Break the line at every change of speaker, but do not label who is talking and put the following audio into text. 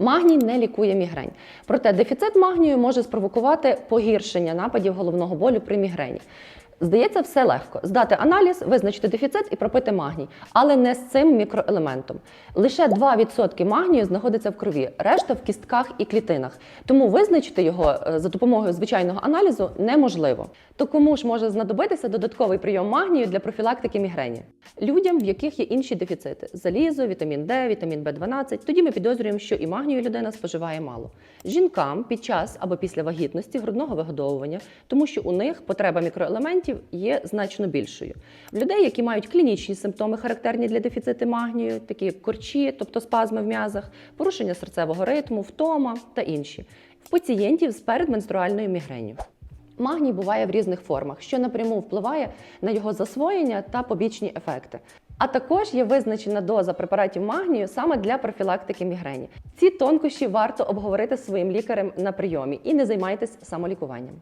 Магній не лікує мігрень. Проте дефіцит магнію може спровокувати погіршення нападів головного болю при мігрені. Здається, все легко. Здати аналіз, визначити дефіцит і пропити магній, але не з цим мікроелементом. Лише 2% магнію знаходиться в крові, решта в кістках і клітинах. Тому визначити його е, за допомогою звичайного аналізу неможливо. То кому ж може знадобитися додатковий прийом магнію для профілактики мігрені? Людям, в яких є інші дефіцити: залізо, вітамін Д, вітамін Б12, тоді ми підозрюємо, що і магнію людина споживає мало. Жінкам під час або після вагітності грудного вигодовування, тому що у них потреба мікроелементів є значно більшою. В людей, які мають клінічні симптоми, характерні для дефіциту магнію, такі як корчі, тобто спазми в м'язах, порушення серцевого ритму, втома та інші, в пацієнтів з передменструальною мігренью. Магній буває в різних формах, що напряму впливає на його засвоєння та побічні ефекти. А також є визначена доза препаратів магнію саме для профілактики мігрені. Ці тонкощі варто обговорити зі своїм лікарем на прийомі і не займайтесь самолікуванням.